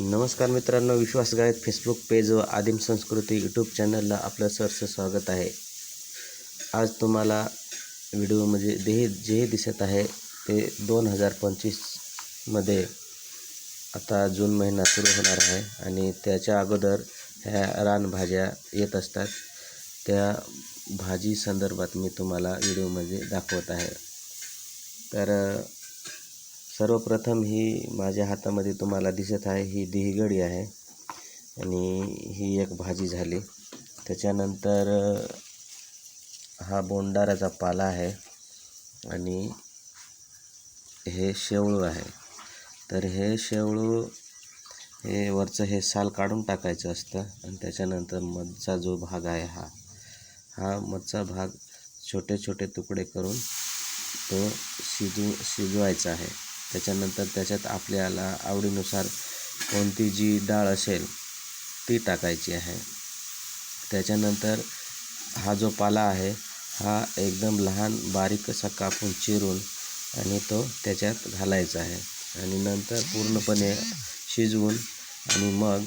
नमस्कार मित्रांनो विश्वास गायत फेसबुक पेज व आदिम संस्कृती यूट्यूब चॅनलला आपलं सरचं स्वागत आहे. आज तुम्हाला व्हिडिओमध्ये म्हणजे जे जे दिसत आहे ते दोन हजार पंचवीसमध्ये आता जून महिना सुरू होणार आहे आणि त्याच्या अगोदर ह्या रानभाज्या येत असतात. त्या भाजी संदर्भात मी तुम्हाला व्हिडिओमध्ये दाखवत आहे. तर सर्वप्रथम ही माझ्या हातामध्ये तुम्हाला दिसत आहे ही दिहीगडी आहे आणि ही एक भाजी झाली. त्याच्यानंतर हा बोंडाराचा पाला आहे आणि हे शेवळू आहे. तर हे शेवळू हे वरचं हे साल काढून टाकायचं असतं आणि त्याच्यानंतर मधचा जो भाग आहे हा हा मधचा भाग छोटे छोटे तुकडे करून तो शिजू शिजवायचा आहे. त्याच्यानंतर त्याच्यात आपल्याला आवडीनुसार कोणती जी डाळ असेल ती टाकायची आहे. त्याच्यानंतर हा जो पाला आहे हा एकदम लहान बारीक असा कापून चिरून आणि तो त्याच्यात घालायचा आहे. आणि नंतर पूर्णपणे शिजवून आणि मग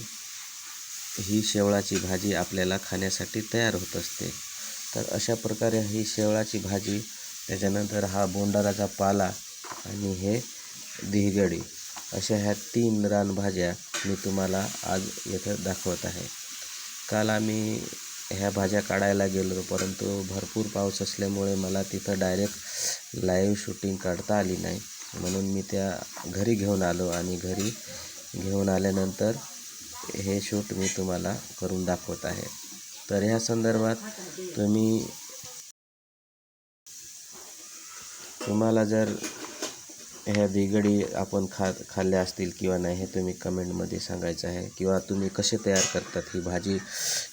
ही शेवळाची भाजी आपल्याला खाण्यासाठी तयार होत असते. तर अशा प्रकारे ही शेवळाची भाजी त्याच्यानंतर हा बोंडाराचा पाला आणि हे दिहगडी. अशा ह्या तीन रानभाज्या मी तुम्हाला आज येथं दाखवत आहे. काल आम्ही ह्या भाज्या काढायला गेलो परंतु भरपूर पाऊस असल्यामुळे मला तिथं डायरेक्ट लाईव्ह शूटिंग काढता आली नाही. म्हणून मी त्या घरी घेऊन आलो आणि घरी घेऊन आल्यानंतर हे शूट मी तुम्हाला करून दाखवत आहे. तर ह्या संदर्भात तुम्ही तुम्हाला जर ह्या बिघडी आपण खा खाल्ल्या असतील किंवा नाही हे तुम्ही कमेंटमध्ये सांगायचं आहे. किंवा तुम्ही कसे तयार करतात ही भाजी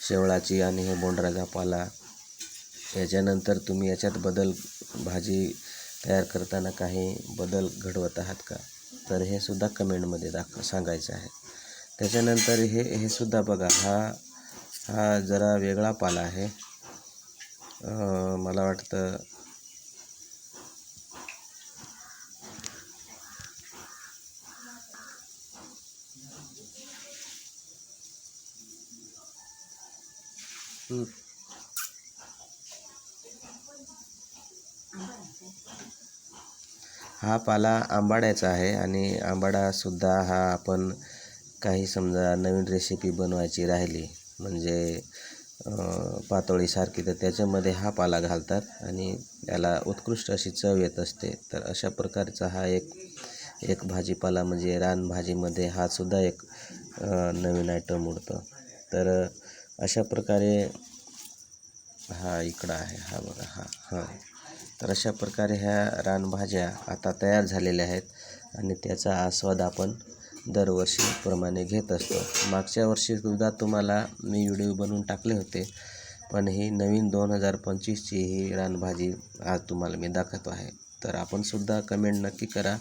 शेवळाची आणि हे बोंडराचा पाला याच्यानंतर तुम्ही याच्यात बदल भाजी तयार करताना काही बदल घडवत आहात का? तर हे सुद्धा कमेंटमध्ये दाख सांगायचं आहे. त्याच्यानंतर हे हे सुद्धा बघा हा हा जरा वेगळा पाला आहे. मला वाटतं हा पाला आंबाड्याचा आहे आणि आंबाडासुद्धा हा आपण काही समजा नवीन रेसिपी बनवायची राहिली म्हणजे पातोळीसारखी तर त्याच्यामध्ये हा पाला घालतात आणि त्याला उत्कृष्ट अशी चव येत असते. तर अशा प्रकारचा हा एक एक भाजीपाला म्हणजे रानभाजीमध्ये हा सुद्धा एक नवीन आयटम उडतो. तर अशा प्रकारे हा इकडं आहे हा बघा हा हां. तर अशा प्रकारे ह्या रानभाज्या आता तयार झालेल्या आहेत आणि त्याचा आस्वाद आपण दरवर्षीप्रमाणे घेत असतो. मागच्या वर्षीसुद्धा तुम्हाला मी व्हिडिओ बनवून टाकले होते पण ही नवीन दोन हजार पंचवीसची ही रानभाजी आज तुम्हाला मी दाखवतो आहे. तर आपणसुद्धा कमेंट नक्की करा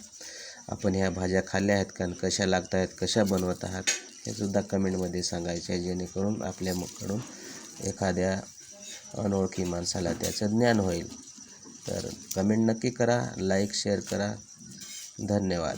आपण ह्या भाज्या खाल्ल्या आहेत का कशा लागत आहेत कशा बनवत आहात हे सुद्धा कमेंटमध्ये सांगायचे आहे जेणेकरून आपल्याकडून एखाद्या अनोळखी माणसाला त्याचं ज्ञान होईल. तर कमेंट नक्की करा लाईक शेअर करा. धन्यवाद.